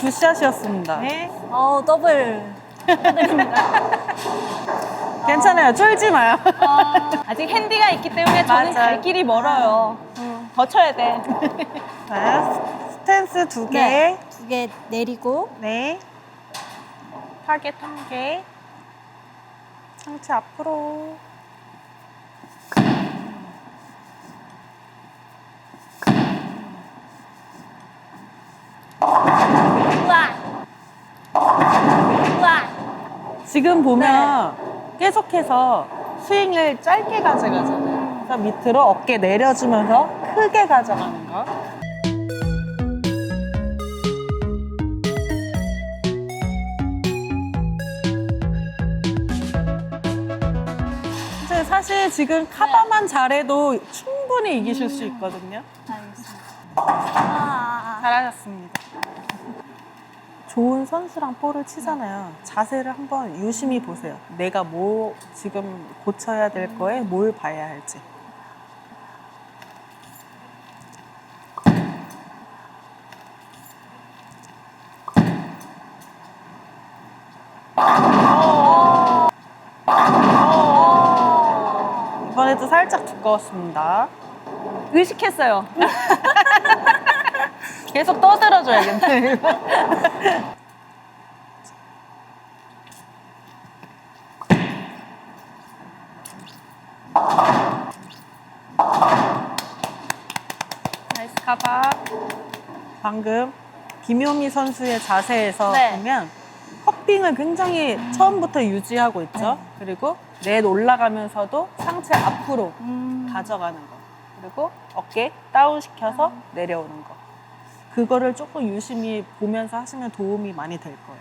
굿샷이었습니다. 네. 어, 더블. 괜찮아요. 쫄지 마요. 아직 핸디가 있기 때문에 저는 맞아요. 갈 길이 멀어요. 더 쳐야 돼. 자, 스탠스 두 개. 네. 두개 내리고. 네. 타겟 한 개. 상체 앞으로. 우와! 우와! 지금 보면 계속해서 스윙을 짧게 가져가잖아요. 그래서 밑으로 어깨 내려주면서 크게 가져가는 거. 사실 지금 카바만 잘해도 충분히 이기실 수 있거든요. 알겠습니다. 아, 잘하셨습니다. 좋은 선수랑 볼을 치잖아요. 자세를 한번 유심히 보세요. 내가 뭐 지금 고쳐야 될 거에 뭘 봐야 할지. 이번에도 살짝 두꺼웠습니다. 의식했어요. 계속 떠들어줘야겠네. 나이스 카바. 방금 김효미 선수의 자세에서 네. 보면 컵빙을 굉장히 처음부터 유지하고 있죠. 그리고 넷 올라가면서도 상체 앞으로 음. 가져가는 거. 그리고 어깨 다운 시켜서 내려오는 거. 그거를 조금 유심히 보면서 하시면 도움이 많이 될 거예요.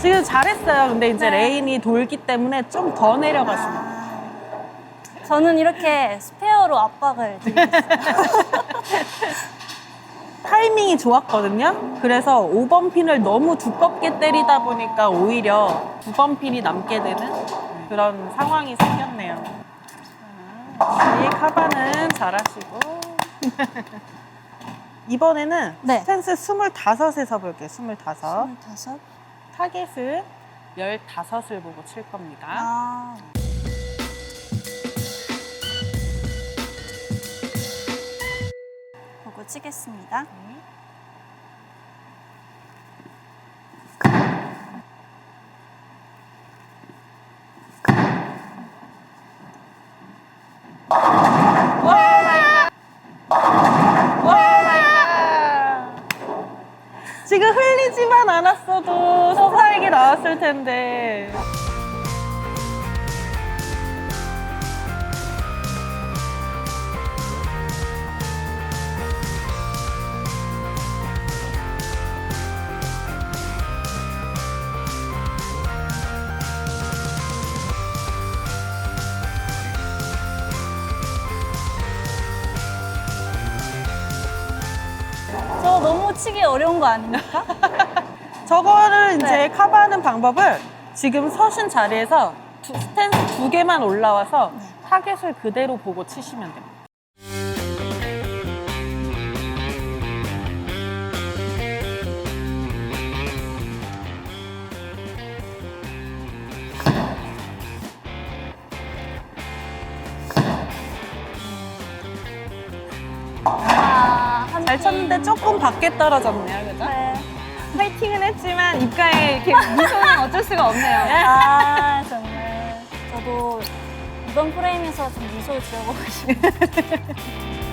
지금 잘했어요. 근데 이제 네. 레인이 돌기 때문에 좀 더 내려가시면 돼요. 아, 저는 이렇게 스페어로 압박을 드리겠어요. 타이밍이 좋았거든요. 그래서 5번 핀을 너무 두껍게 때리다 보니까 오히려 9번 핀이 남게 되는 그런 상황이 생겼네요. 자, 이 카바는 잘하시고. 이번에는 네. 스탠스 25에서 볼게요. 25. 스물다섯. 타겟을 15을 보고 칠 겁니다. 아. 치겠습니다. 지금 흘리지만 않았어도 스트라이크 나왔을 텐데. 치기 어려운 거 아닙니까? 저거를 이제 네. 커버하는 방법을 지금 서신 자리에서 두, 스탠스 두 개만 올라와서 네. 타겟을 그대로 보고 치시면 됩니다. 잘 쳤는데 조금 밖에 떨어졌네요, 그죠? 네. 파이팅은 했지만 입가에 이렇게 미소는 어쩔 수가 없네요. 아, 정말. 저도 이번 프레임에서 좀 미소 지어보고 싶어요.